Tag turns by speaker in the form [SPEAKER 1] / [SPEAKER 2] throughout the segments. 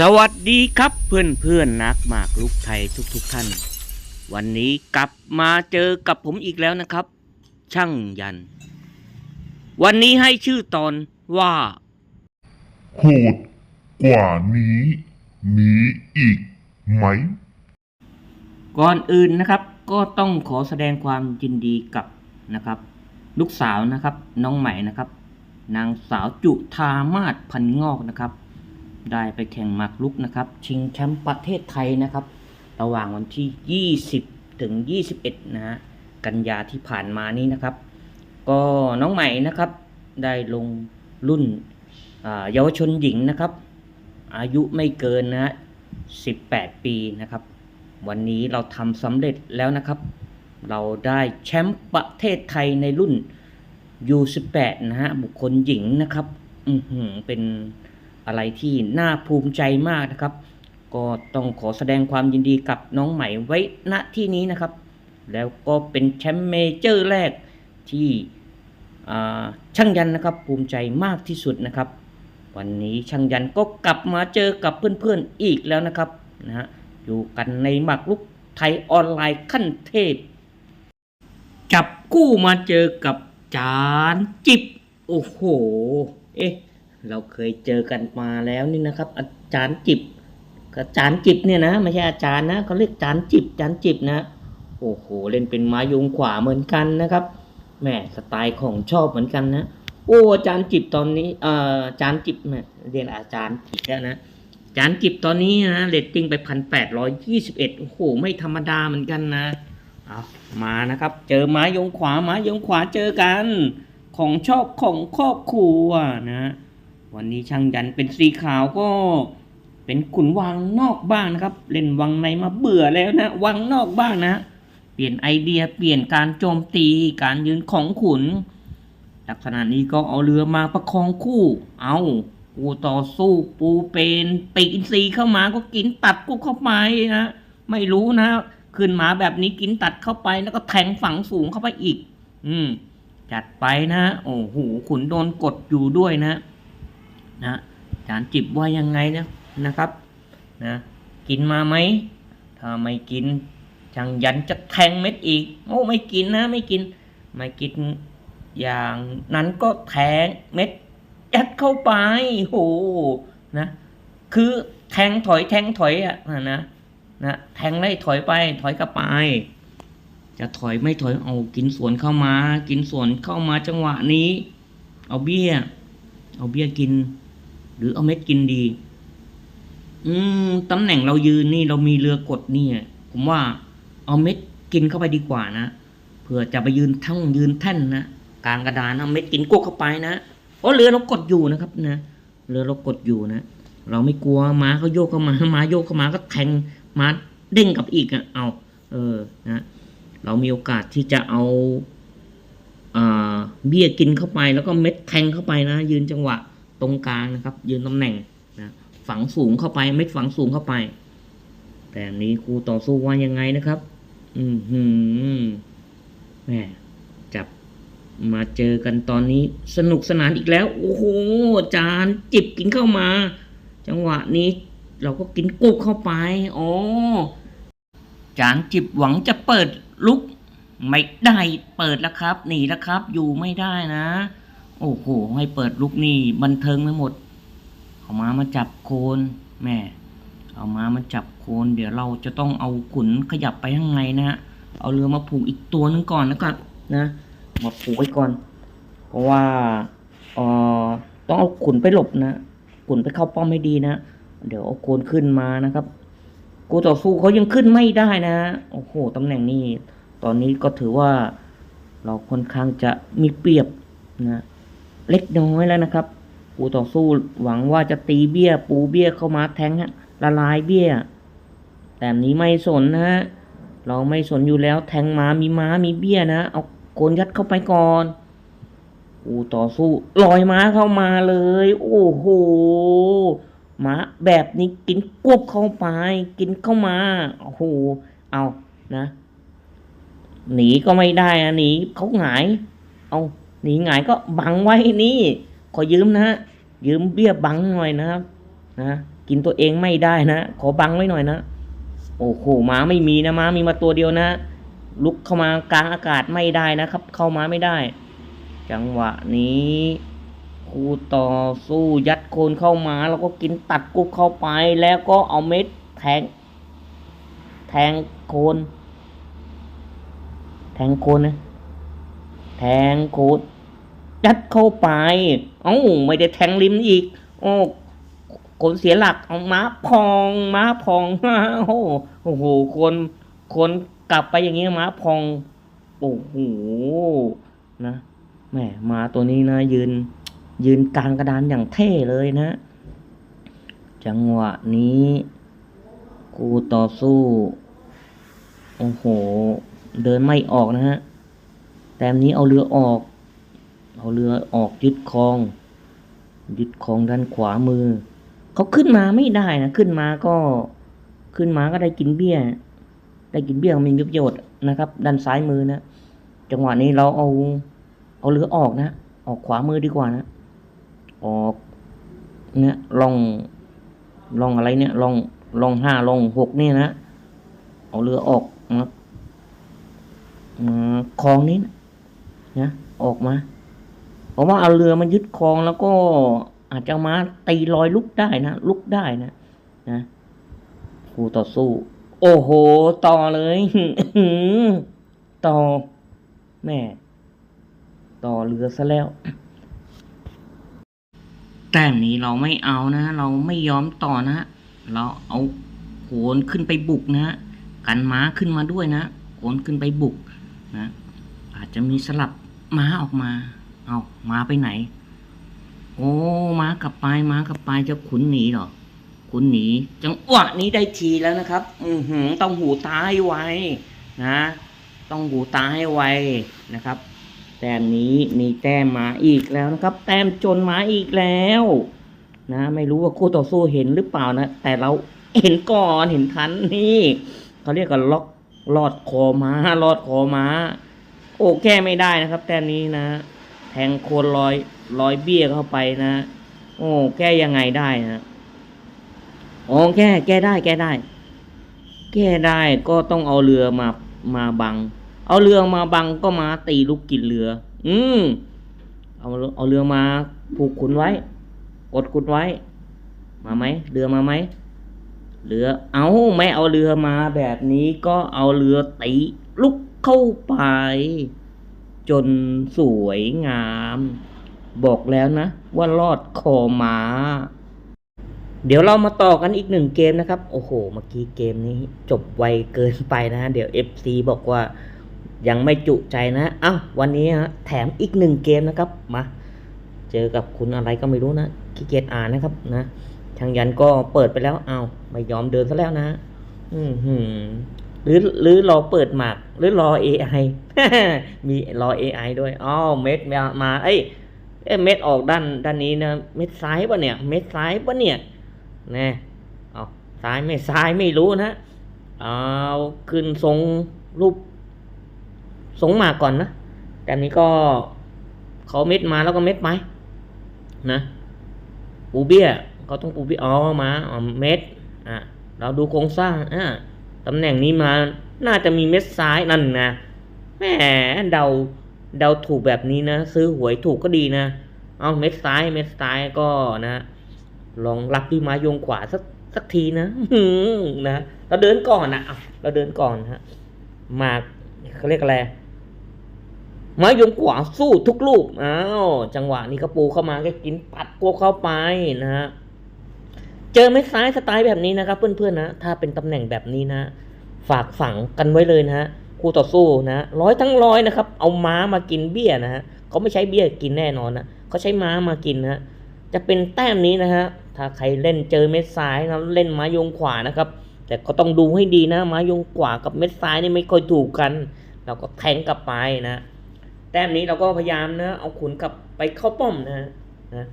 [SPEAKER 1] สวัสดีครับเพื่อนเพื่อนๆนักหมากลุกไทยทุกๆทท่าน วันนี้กลับมาเจอกับผมอีกแล้วนะครับ ช่างยัน วันนี้ให้ชื่อตอนว่า
[SPEAKER 2] โหดกว่านี้มีอีกไหม
[SPEAKER 1] ก่อนอื่นนะครับ ก็ต้องขอแสดงความยินดีกับนะครับ ลูกสาวนะครับ น้องใหม่นะครับ นางสาวจุธามาศพันงอกนะครับ ได้ไปแข่งหมากรุกนะครับ ชิงแชมป์ประเทศไทยนะครับ ระหว่างวันที่ 20 ถึง 21 นะฮะกันยาที่ผ่านมานี้นะครับ ก็น้องใหม่นะครับ ได้ลงรุ่นเยาวชนหญิงนะครับ อายุไม่เกินนะฮะ18 ปีนะครับ วันนี้เราทำสำเร็จแล้วนะครับ เราได้แชมป์ประเทศไทยในรุ่น U18 นะฮะบุคคลหญิงนะครับ อือหือเป็น อะไรที่น่าภูมิใจมากนะครับ ก็ต้องขอแสดงความยินดีกับน้องใหม่ไว้ณที่นี้นะครับ แล้วก็เป็นแชมป์เมเจอร์แรกที่ช่างยันนะครับภูมิใจมากที่สุดนะครับ วันนี้ช่างยันก็กลับมาเจอกับเพื่อนๆอีกแล้วนะครับนะฮะอยู่กันในหมากรุกไทยออนไลน์ขั้นเทพ จับกู้มาเจอกับจานจิบ โอ้โห เอ๊ะ เราเคยเจอกันมาแล้วนี่นะครับ อาจารย์จิบอาจารย์จิบเนี่ยนะ ไม่ใช่อาจารย์นะเขาเรียกอาจารย์จิบอาจารย์จิบนะโอ้โหเล่นเป็นไม้ยงขวาเหมือนกันนะครับแหมสไตล์ของชอบเหมือนกันนะโอ้อาจารย์จิบตอนนี้เอ่ออาจารย์จิบเรียนอาจารย์อีกแล้วนะอาจารย์จิบตอนนี้นะเรตติ้งไปพันแปดร้อยยี่สิบเอ็ดโอ้โห ไม่ธรรมดาเหมือนกันนะเอามานะครับ เจอไม้ยงขวาไม้ยงขวาเจอกัน ของชอบของครอบครัวนะ วันนี้ช่างยันเป็นสีขาวก็เป็นขุนวังนอกบ้างนะครับ เล่นวังในมาเบื่อแล้วนะวังนอกบ้างนะ เปลี่ยนไอเดียเปลี่ยนการโจมตีการยืนของขุน ลักษณะนี้ก็เอาเรือมาประคองคู่ เอาปูต่อสู้ปูเป็นปีกอินทรีเข้ามาก็กินตัดกูเข้าไปนะไม่รู้นะ ขึ้นมาแบบนี้กินตัดเข้าไปแล้วก็แทงฝังสูงเข้าไปอีก อืม จัดไปนะ โอ้โหขุนโดนกดอยู่ด้วยนะ นะจานจิบว่ายังไงนะนะครับนะกินมาไหมถ้าไม่กินช่างยันจะแทงเม็ดอีก โอ้ไม่กินนะไม่กิน ไม่กินอย่างนั้นก็แทงเม็ดยัดเข้าไปโหนะคือแทงถอยแทงถอยอะนะนะแทงได้ถอยไปถอยกลับไป จะถอยไม่ถอยเอากินสวนเข้ามา กินสวนเข้ามาจังหวะนี้ เอาเบี้ย เอาเบี้ยกิน หรือเอาเม็ดกินดี อืมตำแหน่งเรายืนนี่เรามีเรือกดนี่อะผมว่าเอาเม็ดกินเข้าไปดีกว่านะเผื่อจะไปยืนทั้งยืนแท่นนะกลางกระดานเอาเม็ดกินกุกเข้าไปนะเพราะเรือเรากดอยู่นะครับนะเรือเรากดอยู่นะเราไม่กลัวม้าเขาโยกเข้ามาม้าโยกเข้ามาก็แทงม้าเด้งกลับอีกอะเอาเออนะเรามีโอกาสที่จะเอาอ่าเบี้ยกินเข้าไปแล้วก็เม็ดแทงเข้าไปนะ ยืนจังหวะ ตรงกลางนะครับ ยืนตำแหน่งนะฝังสูงเข้าไปเม็ดฝังสูงเข้าไป แต่นี้ครูต่อสู้ว่ายังไงนะครับ อืมหืมแหม่จับมาเจอกันตอนนี้สนุกสนานอีกแล้ว โอ้โหจานจิบกินเข้ามา จังหวะนี้เราก็กินกุกเข้าไปอ๋อจานจิบหวังจะเปิดลุก ไม่ได้เปิดแล้วครับ หนีแล้วครับ อยู่ไม่ได้นะ โอ้โห ให้เปิดลุกนี่บันเทิงไม่หมด เอามามาจับโคนแม่ เอามามาจับโคน เดี๋ยวเราจะต้องเอาขุนขยับไปข้างในนะฮะ เอาเรือมาผูกอีกตัวนึงก่อนนะครับนะ มาผูกไว้ก่อน เพราะว่าเออต้องเอาขุนไปหลบนะ ขุนไปเข้าป้อมไม่ดีนะ เดี๋ยวเอาโคนขึ้นมานะครับกูต่อสู้เขายังขึ้นไม่ได้นะ โอ้โหตำแหน่งนี้ ตอนนี้ก็ถือว่า เราค่อนข้างจะมีเปรียบนะ เล็กน้อยแล้วนะครับกูต่อสู้หวังว่าจะตีเบี้ย ปูเบี้ยเข้ามาแทงฮะละลายเบี้ย แต่นี้ไม่สนนะฮะเราไม่สนอยู่แล้วแทงม้ามีม้ามีเบี้ยนะเอาโกนยัดเข้าไปก่อนอูต่อสู้ลอยม้าเข้ามาเลย โอ้โหม้าแบบนี้กินกวบเข้าไป กินเข้ามาโอ้โหเอานะ หนีก็ไม่ได้อะหนีเขาหงาย เอา หนีหงายก็บังไว้นี่ ขอยืมนะยืมเบี้ยบังหน่อยนะครับนะกินตัวเองไม่ได้นะ ขอบังไว้หน่อยนะ โอ้โหม้าไม่มีนะม้ามีมาตัวเดียวนะ ลุกเข้ามากลางอากาศไม่ได้นะครับ เข้ามาไม่ได้ จังหวะนี้ครูต่อสู้ยัดโคนเข้ามา แล้วก็กินตัดกุบเข้าไปแล้วก็เอาเม็ดแทง แทงโคน แทงโคนนะแทงโคน ยัดเข้าไปเอ้าไม่ได้แทงริมอีก โอ้คนเสียหลักเอาม้าพองม้าพองโอ้โหโอ้โหคนคนกลับไปอย่างนี้ม้าพองโอ้โหนะแหมมาตัวนี้นะยืน ยืนกลางกระดานอย่างเท่เลยนะ จังหวะนี้ กูต่อสู้ โอ้โห เดินไม่ออกนะฮะ แต้มนี้เอาเรือออก เอาเรือออกยึดคลอง ยึดคลองด้านขวามือ เขาขึ้นมาไม่ได้นะขึ้นมาก็ขึ้นมาก็ได้กินเบี้ย ได้กินเบี้ยมีประโยชน์นะครับ ด้านซ้ายมือนะจังหวะนี้เราเอาเอาเรือออกนะ ออกขวามือดีกว่านะ ออกเนี่ยลองลองอะไรเนี่ยลองลองห้าลองหกเนี่ยนะ เอาเรือออกมาคลองนี้นะ ออกมา เพราะว่าเอาเรือมายึดคลองแล้วก็อาจจะมาตีลอยลุกได้นะลุกได้นะนะคู่ต่อสู้ โอ้โห ต่อเลยต่อแม่ต่อเรือซะแล้ว แต้มนี้เราไม่เอานะ เราไม่ยอมต่อนะ เราเอาโขนขึ้นไปบุกนะกันม้าขึ้นมาด้วยนะโขนขึ้นไปบุกนะอาจจะมีสลับม้าออกมา เอาม้าไปไหน โอ้ม้ากลับไปม้ากลับไปจะขุนหนีหรอ ขุนหนี จังหวะนี้ได้ทีแล้วนะครับ อือหือต้องหูตาให้ไวนะ ต้องหูตาให้ไวนะครับ แต้มนี้มีแต้มมาอีกแล้วนะครับ แต้มจนมาอีกแล้ว นะ ไม่รู้ว่าคู่ต่อสู้เห็นหรือเปล่านะ แต่เราเห็นก่อนเห็นทันนี่เขาเรียกกันล็อกลอดคอมาลอดคอมาโอ้แก้ไม่ได้นะครับ แต้มนี้นะ แทงโคนลอยลอยเบี้ยเข้าไปนะ โอ้แก้ยังไงได้นะโอ้แก้แก้ได้แก้ได้ แก้ได้ก็ต้องเอาเรือมามาบัง เอาเรือมาบังก็มาตีลูกกินเรือ อืมเอาเอาเรือมาผูกขุนไว้ กดขุนไว้ มาไหมเรือมาไหมเรือเอาไม่เอาเรือมาแบบนี้ก็เอาเรือตีลุกเข้าไป จนสวยงาม บอกแล้วนะ ว่ารอดคอมาเดี๋ยวเรามาต่อกันอีกหนึ่งเกมนะครับ โอ้โห เมื่อกี้เกมนี้จบไวเกินไปนะ เดี๋ยว FC บอกว่ายังไม่จุใจนะเอ้าวันนี้ฮะแถมอีกหนึ่งเกมนะครับ มา เจอกับคุณอะไรก็ไม่รู้นะขี้เกียจอ่านนะครับนะทางยันก็เปิดไปแล้ว เอาไม่ยอมเดินซะแล้วนะ อืม หรือหรือรอเปิดหมากหรือรอ AI มีรอ AI ด้วยอ๋อเม็ดมามาเอ้ยเอเม็ดออกด้านด้านนี้นะเม็ดซ้ายปะเนี่ย เม็ดซ้ายปะเนี่ยน่เอาซ้ายไม่ซ้ายไม่รู้นะเอาขึ้นทรงรูปทรงหมากก่อนนะแต่นี้ก็เขาเม็ดมาแล้วก็เม็ดไปนะปูเบี้ยเขาต้องปูเบี้ยอ๋อมาอ๋อเม็ดอะเราดูโครงสร้างอะ ตำแหน่งนี้มาน่าจะมีเม็ดซ้ายนั่นนะแหมเดาเดาถูกแบบนี้นะ ซื้อหวยถูกก็ดีนะ เอาเม็ดซ้ายเม็ดซ้ายก็นะ ลองรับที่ไม้โยงขวาสักสักทีนะนะเราเดินก่อนนะเราเดินก่อนฮะมาเขาเรียกอะไรไม้ยงขวาสู้ทุกลูกอ้าวจังหวะนี้กระปูเข้ามาก็กินปัดกวเข้าไปนะฮะ เจอเม็ดซ้ายสไตล์แบบนี้นะครับ เพื่อนๆนะ ถ้าเป็นตำแหน่งแบบนี้นะ ฝากฝังกันไว้เลยนะฮะคู่ต่อสู้นะร้อยทั้งร้อยนะครับ เอาม้ามากินเบี้ยนะฮะเขาไม่ใช้เบี้ยกินแน่นอนนะเขาใช้ม้ามากินนะฮะจะเป็นแต้มนี้นะฮะถ้าใครเล่นเจอเม็ดซ้ายนะเล่นม้ายงขวานะครับ แต่ก็ต้องดูให้ดีนะม้ายงขวากับเม็ดซ้ายนี่ไม่ค่อยถูกกัน เราก็แทงกลับไปนะ แต้มนี้เราก็พยายามนะเอาขุนกลับไปเข้าป้อมนะนะ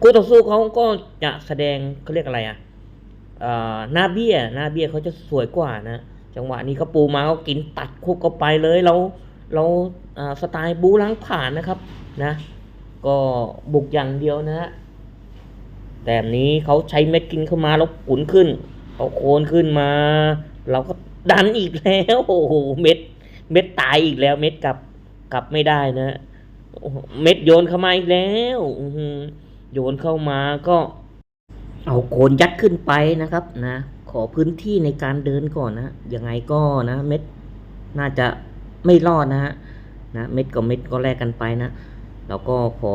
[SPEAKER 1] คู่ต่อสู้เขาก็จะแสดงเขาเรียกอะไรอะหน้าเบี้ยหน้าเบี้ยเขาจะสวยกว่านะ จังหวะนี้เขาปูมาเขากินตัดคุกเข้าไปเลยเราเราสไตล์บูล้างผ่านนะครับนะ ก็บุกอย่างเดียวนะฮะแต่นี้เขาใช้เม็ดกินเข้ามาแล้วขุนขึ้นเอาโคนขึ้นมา เราก็ดันอีกแล้วโอ้โหเม็ด เม็ดตายอีกแล้ว เม็ดกลับกลับไม่ได้นะเม็ดโยนเข้ามาอีกแล้ว อื โยนเข้ามาก็เอาโคนยัดขึ้นไปนะครับนะ ขอพื้นที่ในการเดินก่อนนะยังไงก็นะเม็ดน่าจะไม่รอดนะฮะนะเม็ดกับเม็ดก็แลกกันไปนะแล้วก็ขอ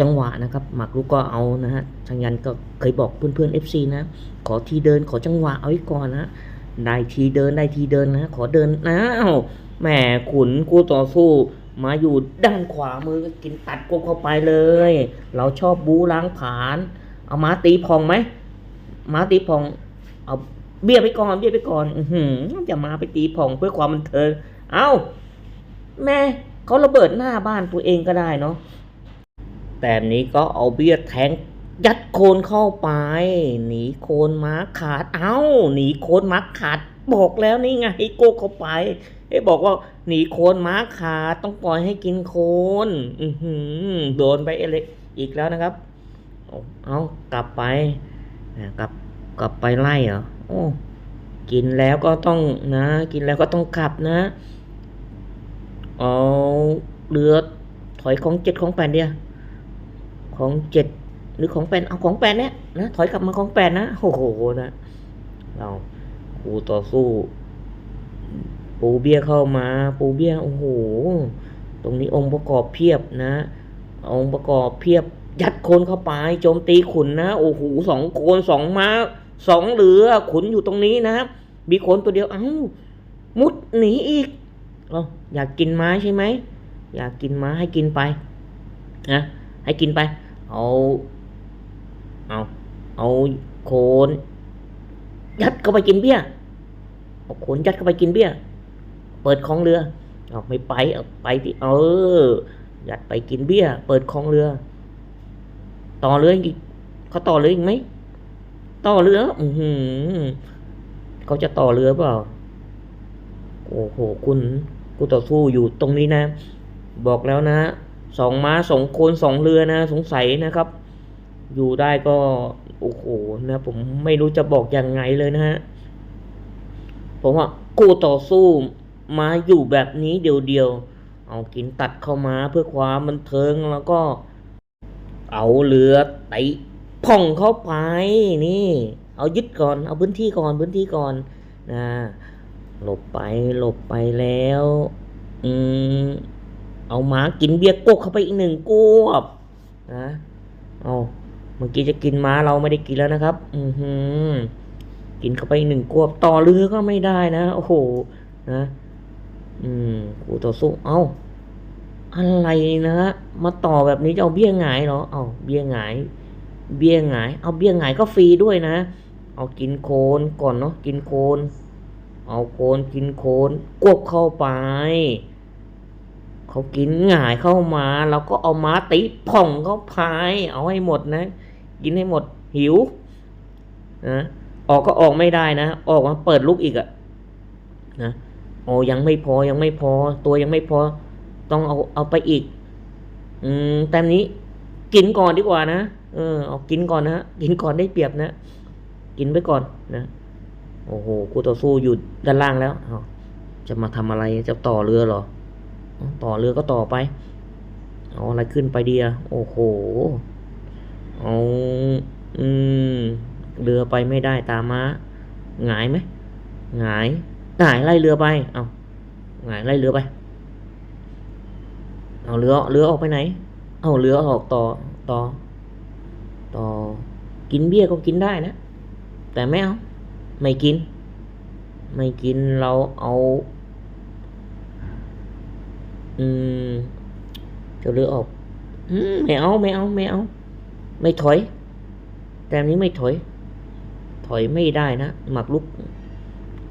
[SPEAKER 1] จังหวะนะครับหมากรุกก็เอานะฮะทางยันก็เคยบอกเพื่อนๆ FC นะ ขอทีเดินขอจังหวะเอาไว้ก่อนนะได้ทีเดินได้ทีเดินนะ ขอเดินนะอ้าวแหมขุนกูต่อสู้ มาอยู่ด้านขวามือก็กินตัดกบเข้าไปเลย เราชอบบูล้างผาญเอาม้าตีพองไหมม้าตีพองเอาเบี้ยไปก่อนเบี้ยไปก่อน อือหือจะมาไปตีพองเพื่อความบันเทิงเอ้า แม่เขาระเบิดหน้าบ้านตัวเองก็ได้เนาะแต่นี้ก็เอาเบี้ยแทงยัดโคนเข้าไป หนีโคนม้าขาด เอ้า หนีโคนม้าขาด บอกแล้วนี่ไงโกกเข้าไปไอ้บอกว่า หนีโคนม้าขาดต้องปล่อยให้กินโคนอือหือโดนไปเอเล็กอีกแล้วนะครับ เอากลับไปกลับกลับไปไล่เหรอโอ้กินแล้วก็ต้องนะ กินแล้วก็ต้องกลับนะ เอาเรือถอยของเจ็ดของแปดเดียวของเจ็ดหรือของแปดเอาของแปดเนี้ยนะถอยกลับมาของแปดนะโอ้โหนะเราปูต่อสู้ ปูเบี้ยเข้ามา ปูเบี้ยโอ้โห ตรงนี้องค์ประกอบเพียบนะ องค์ประกอบเพียบ ยัดโคนเข้าไปโจมตีขุนนะโอ้โหสองโคนสองม้าสองเหลือขุนอยู่ตรงนี้นะมีโคนตัวเดียวเอ้ามุดหนีอีกเอาอยากกินม้าใช่ไหมอยากกินม้าให้กินไปนะให้กินไปเอาเอาเอาโคนยัดเข้าไปกินเบี้ยเอาโคนยัดเข้าไปกินเบี้ย เปิดของเรือเอาไม่ไปเอาไปที่เอออยัดไปกินเบี้ยเปิดของเรือ ต่อเรืออีกเขาต่อเรืออีกไหมต่อเรือ อือหือเขาจะต่อเรือเปล่า โอ้โหคุณกูต่อสู้อยู่ตรงนี้นะ บอกแล้วนะสองม้าสองโคนสองเรือนะ สงสัยนะครับ อยู่ได้ก็ โอ้โหนะผมไม่รู้จะบอกยังไงเลยนะฮะผมว่ากูต่อสู้ มาอยู่แบบนี้เดียวๆ เอากินตัดเข้ามาเพื่อความบันเทิงแล้วก็ เอาเรือไต่พ่องเข้าไปนี่ เอายึดก่อน เอาพื้นที่ก่อนพื้นที่ก่อนนะหลบไปหลบไปแล้ว อืมเอาหมากินเบียร์กกเข้าไปอีกหนึ่งกวบนะเอาเมื่อกี้จะกินม้าเราไม่ได้กินแล้วนะครับ อือหือกินเข้าไปอีกหนึ่งกวบต่อเรือก็ไม่ได้นะ โอ้โห นะ อืมกูต่อสู้ เอาอะไรนะฮะ มาต่อแบบนี้จะเอาเบี้ยหงายเหรอ เอาเบี้ยหงาย เบี้ยหงาย เอาเบี้ยหงายก็ฟรีด้วยนะ เอากินโคนก่อนเนาะ กินโคน เอาโคนกินโคนกบเข้าไป เขากินหงายเข้ามา แล้วก็เอาม้าตีผ่องเข้าไปเอาให้หมดนะ กินให้หมดหิวนะออกก็ออกไม่ได้นะ ออกมาเปิดลูกอีกอะนะ โอ้ยังไม่พอยังไม่พอ ตัวยังไม่พอ ต้องเอาเอาไปอีก อืมแต้มนี้ กินก่อนดีกว่านะเออเอากินก่อนนะกินก่อนได้เปรียบนะ กินไปก่อนนะโอ้โหกูต่อสู้อยู่ด้านล่างแล้วจะมาทำอะไรจะต่อเรือเหรออ๋อต่อเรือก็ต่อไปเอาอะไรขึ้นไปดีอะโอ้โหเอาอืมเรือไปไม่ได้ตามมาหงายไหมหงาย หงายไล่เรือไป เอาหงายไล่เรือไป เอาเรือเรือออกไปไหน เอาเรือออกต่อต่อต่อกินเบี้ยก็กินได้นะ แต่ไม่เอาไม่กิน ไม่กินเราเอาอืมจะเลือออกอืมไม่เอาไม่เอาไม่เอา ไม่ถอย แต่นนี้ไม่ถอย ถอยไม่ได้นะหมักลุก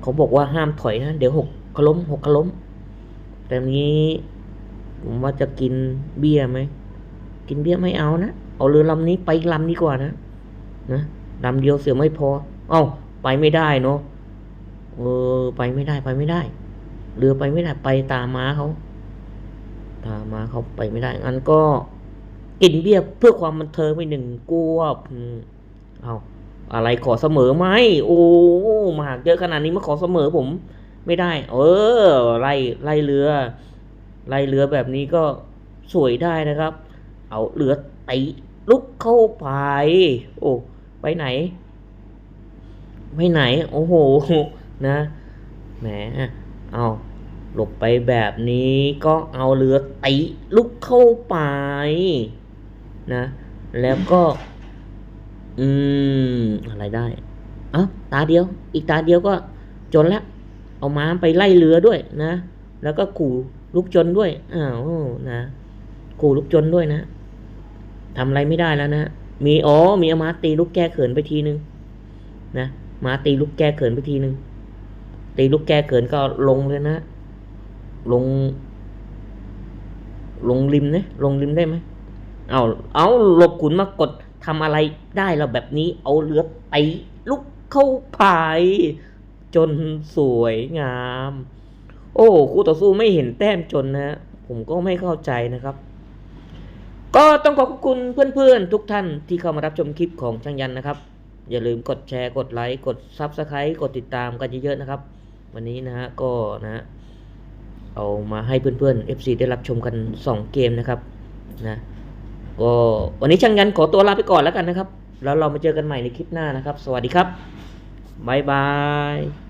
[SPEAKER 1] เขาบอกว่าห้ามถอยนะ เดี๋ยวหกขล้มหกขล้ม แต่นี้ผมว่าจะกินเบี้ยไหม กินเบี้ยไม่เอานะ เอาเรือลำนี้ไปอีกลำดีกว่านะนะลำเดียวเสียไม่พอ เอ้าไปไม่ได้เนาะเออ ไปไม่ได้ไปไม่ได้ เรือไปไม่ได้ไปตามม้าเขาตามม้าเขาไปไม่ได้งั้นก็ กินเบี้ยเพื่อความบันเทิงไปหนึ่งกวบอืมเอา อะไรขอเสมอไหมโอ้หมากเยอะขนาดนี้มาขอเสมอผม ไม่ได้ เออไล่ไล่เรือ ไล่เรือแบบนี้ก็สวยได้นะครับ เอาเรือตีลุกเข้าไปโอ้ไปไหนไปไหน โอ้โหนะแหมเอาหลบไปแบบนี้ก็เอาเรือตีลุกเข้าไปนะ แล้วก็ อืม อะไรได้เอ้าตาเดียว อีกตาเดียวก็จนแล้ว เอาม้าไปไล่เรือด้วยนะ แล้วก็ขู่ลูกจนด้วยอ้าวนะขู่ลูกจนด้วยนะทำอะไรไม่ได้แล้วนะมีอ๋อมีอามาตีลูกแก้เขินไปทีนึงนะมาตีลูกแก้เขินไปทีนึงตีลูกแก้เขินก็ลงเลยนะ ลง ลงริมนะลงริมได้ไหมเอาเอาหลบขุนมากด ทำอะไรได้เราแบบนี้เอาเรือไตลุกเข้าพายจนสวยงาม โอ้คู่ต่อสู้ไม่เห็นแต้มจนนะ ผมก็ไม่เข้าใจนะครับ ก็ต้องขอบคุณเพื่อนๆ ทุกท่านที่เข้ามารับชมคลิปของช่างยันนะครับ อย่าลืมกดแชร์กดไลค์กด Subscribe กดติดตามกันเยอะๆนะครับ วันนี้นะฮะก็นะฮะเอามาให้เพื่อนๆ FC ได้รับชมกัน 2 เกมนะครับนะ ก็วันนี้ช่างยันขอตัวลาไปก่อนแล้วกันนะครับ แล้วเรามาเจอกันใหม่ในคลิปหน้านะครับ สวัสดีครับบ๊ายบาย